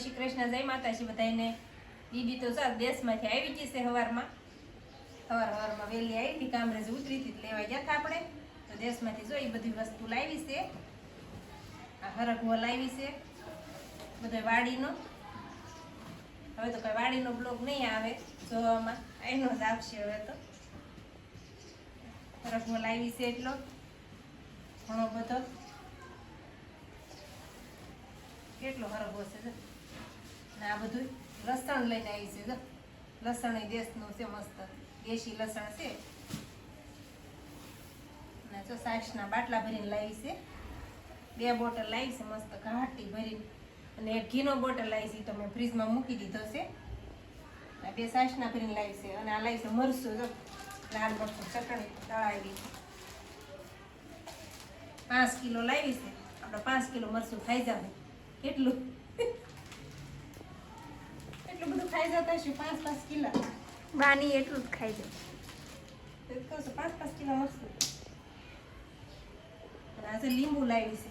શ્રી કૃષ્ણ જય માતાજી બધાને દીદી તો સર દેશમાંથી આવી ગઈ છે સવારમાં સવાર સવારમાં વહેલી આવી હતી, કામરેજ ઉતરી હતી, લેવા ગયા હતા આપણે. તો દેશમાંથી જો એ બધી વસ્તુ લાવી છે. આ હરગવો લાવી છે, બધો વાડીનો. હવે તો કઈ વાડીનો બ્લોગ નહીં આવે, જોવામાં. એનો જ આપશે હવે તો. હરગવો લાવી છે એટલો, ઘણો બધો. કેટલો હરગો છે ને આ બધું લસણ લઈને આવી છે લસણ એ દેશનું છે મસ્ત. દેશી લસણ છે. ને જો સાસના બાટલા ભરીને લાવી છે. બે બોટલ લાવી છે, મસ્ત ઘાટી ભરીને. અને એક ઘીનો બોટલ લાવી છે તો મેં ફ્રીજમાં મૂકી દીધો છે. બે સાસના ભરીને લાવી છે, અને આ લાવી છે મરસું જો. લાલ મરસું ચટણી તળાવી. પાંચ કિલો લાવી છે. આપણે પાંચ કિલો મરસું ખાઈ જાવ કેટલું? એટલું બધું ખાઈ જતા હશું પાંચ પાંચ કિલો. બાની એટલું જ ખાઈ તો કહું છું પાંચ પાંચ કિલો મસ્ત આજે લીંબુ લાવી છે.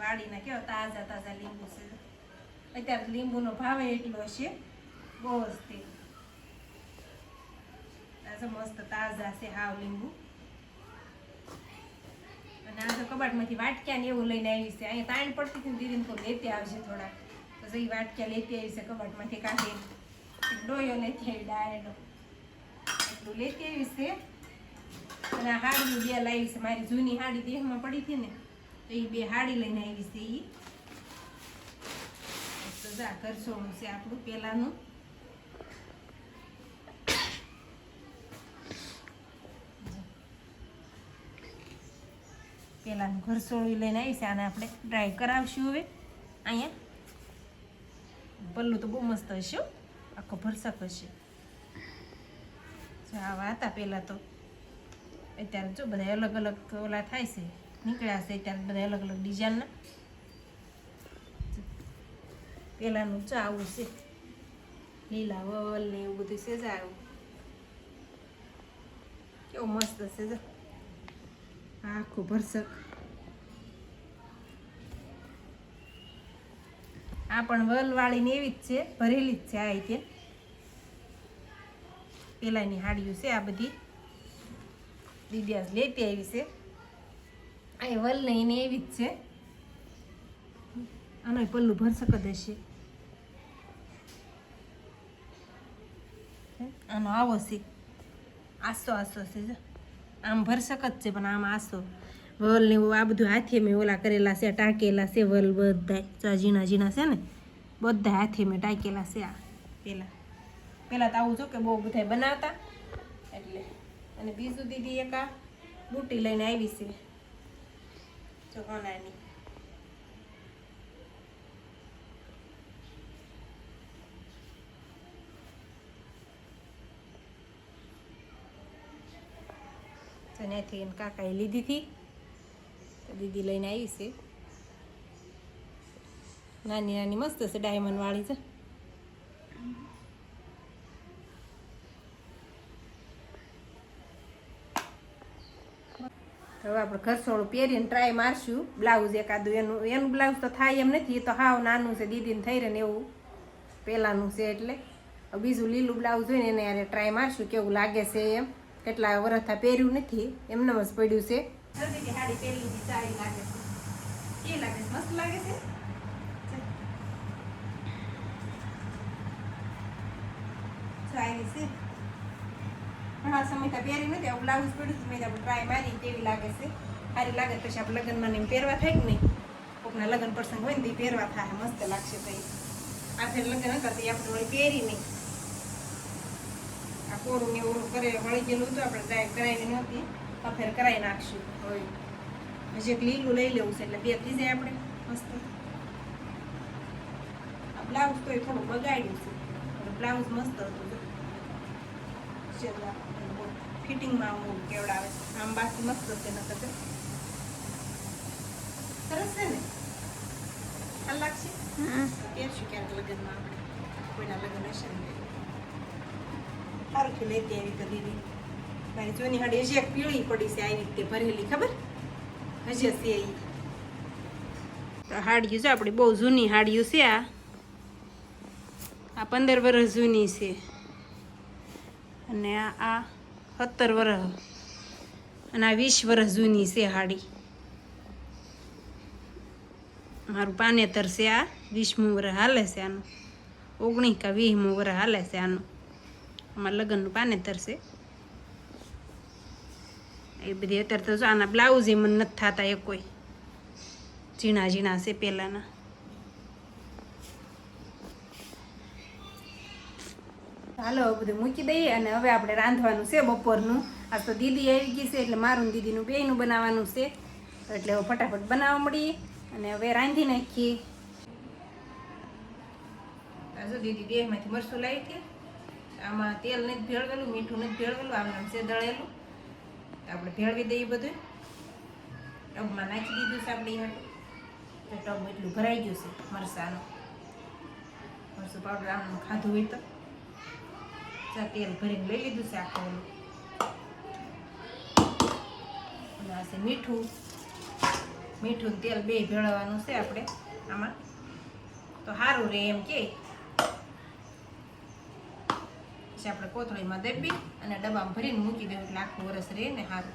વાડીના કેવા તાજા તાજા લીંબુ છે. અત્યારે લીંબુનો ભાવ એટલો છે બહુ જ તે. આજે મસ્ત તાજા છે હાવ લીંબુ. અને આ તો કબાટમાંથી વાટક્યા ને એવું લઈને આવી છે. અહીંયા તાણ પડતી હતી ને દીદીને તો લેતી આવશે થોડા તો એ વાટક્યા લેતી આવી છે કબાટમાંથી કાઢી. ડોયો લેતી આવી ડાયનો એટલું લેતી આવી છે. અને આ હાડીની બે લાવી છે. મારી જૂની હાડી દેહમાં પડી હતી ને, તો એ બે હાડી લઈને આવી છે એ તો જા કરસોણું છે આપણું પેલાનું. પેલાનું ઘરસોળું લઈને આવી આને આપણે ડ્રાય કરાવશું હવે. અહીંયા. પલ્લું તો બહુ મસ્ત હશે. આખો ભરસક હશે. આવા હતા પહેલાં તો. અત્યારે જો બધા અલગ અલગ ઓલા થાય છે. નીકળ્યા છે અત્યારે બધા અલગ અલગ ડિઝાઇનના પહેલાંનું જો આવું છે. લીલા વલ ને એવું બધું છે જ આવું કેવું મસ્ત છે જો. આખું ભરસક. આ પણ વલવાળીને એવી જ છે, ભરેલી જ છે આ રીતે. પેલાની હાડીઓ છે, આ બધી. દીદી લેતી આવી છે. આ વલ ને એની એવી જ છે. આનો પલ્લું ભરસક જ હશે. આનો આવો છે. આસો આસો છે આમ ભરસક જ છે, પણ આમ આસો. વલ ને આ બધું હાથે મેં ઓલા કરેલા છે, ટાંકેલા છે વલ બધા ઝીણા ઝીણા છે ને, બધા હાથે મેં ટાંકેલા છે આ પેલા. પેલા તો આવું જો કે બહુ બધા બનાવતા. એટલે, અને બીજું દીદી એક આ બુટી લઈને આવી છે. જો હોનાની તો ત્યાંથી કાકાએ લીધી હતી. દીદી લઈને આવી છે. નાની નાની મસ્ત છે ડાયમંડ વાળી છે. હવે આપણે ઘરસોળું પહેરીને ટ્રાય મારશું. બ્લાઉઝ એકાદું, એનું એનું બ્લાઉઝ તો થાય એમ નથી, એ તો હાવ નાનું છે, દીદીને થઈ રહે ને એવું. પહેલાંનું છે એટલે. બીજું લીલું બ્લાઉઝ હોય ને એને યારે ટ્રાય મારશું, કેવું લાગે છે એમ. કેટલા વરસથી પહેર્યું નથી, એમને જ પડ્યું છે. સાડી પહેરી લીધી સારી લાગે છે. કેવી લાગે છે. મસ્ત લાગે છે? સારી છે. ઘણા તો પહેરી નથી, આવું બ્લાઉઝ પડ્યું હતું આપણે ટ્રાય મારી કેવી લાગે છે. સારી લાગે પછી આપણે લગ્નમાં એમ પહેરવા થાય કે નહીં? કોકના લગ્ન પ્રસંગ હોય ને તો પહેરવા થાય. મસ્ત લાગશે ભાઈ. આ લગ્ન કરતી આપણે વળી પહેરી નહીં. આ કોરું ને ઓરું કરે, વળી ગયેલું હતું આપણે ટ્રાય કરાવી નહોતી. આ ફેર કરાવી નાખશું. હવે હજી એક લીલું લઈ લેવું છે એટલે બે થઈ જાય આપણે મસ્ત. બ્લાઉઝ તો એ થોડું બગાડ્યું છે બ્લાઉઝ મસ્ત હતું ફિટિંગમાં હું કેવડાવે આમ બાકી મસ્ત છે નકર. સરસ છે ને? લાગશે? હમ. પહેરશું ક્યાંક લગ્નમાં આપણે કોઈના લગ્ન હશે ને? સારું થયું લેતી આવી તો દીદી. મારી જૂની હાડી હજી એક પીળી પડી છે આવી રીતે ભરેલી, ખબર? હજી હશે એ તો હાડિયું છે આપણી બહુ જૂની હાડિયું છે આ. આ પંદર વર્ષ જૂની છે. અને આ આ સત્તર વર્ષ અને આ વીસ વર્ષ જૂની છે હાડી. મારું પાનેતર છે આ, વીસમું વર્ષ હાલે છે આનું. ઓગણીસ કે વીસમું વર્ષ હાલે છે આનું. અમારા લગ્નનું પાનેતર છે. એ બધી અત્યારે તો જો આના બ્લાઉઝ એ મને નથી થતા એ કોઈ. ઝીણા ઝીણા છે પહેલાંના. હાલો હવે બધું મૂકી દઈએ અને હવે આપણે રાંધવાનું છે બપોરનું. આ તો દીદી આવી ગઈ છે એટલે મારું ને દીદીનું બેયનું બનાવવાનું છે. એટલે હવે ફટાફટ બનાવવા મળીએ અને હવે રાંધી નાખીએ. જો દીદી બેમાંથી મરસું લાવી હતી. આમાં તેલ નથી ભેળવેલું મીઠું નથી ભેળવેલું આમ છે દળેલું. આપણે ભેળવી દઈએ બધું. ટબમાં નાખી દીધું છે આપણે હાટું. તો ટબ એટલું ભરાઈ ગયું છે મરસાનું મરસું પાવડર આમ ખાધું હોય તો. ચા તેલ ભરીને લઈ લીધું છે આખું ઓલું. આ છે મીઠું. મીઠું તેલ બે ભેળવવાનું છે આપણે આમાં. તો સારું રહે એમ કે. પછી આપણે કોથળીમાં દબી અને ડબ્બામાં ભરીને મૂકી દેવું એટલે આખું વરસ રહે ને સારું.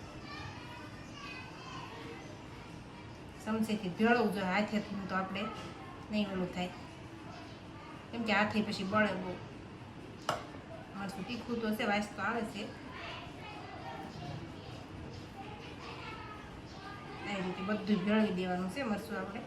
સમસેથી ભેળવવું જોઈએ, હાથેથી તો આપણે નહીં ઓલું થાય. કેમ કે હાથે પછી બળે બહુ. મરચું તીખું તો છે વાસ તો આવે છે. એ રીતે બધું ભેળવી દેવાનું છે મરચું આપણે.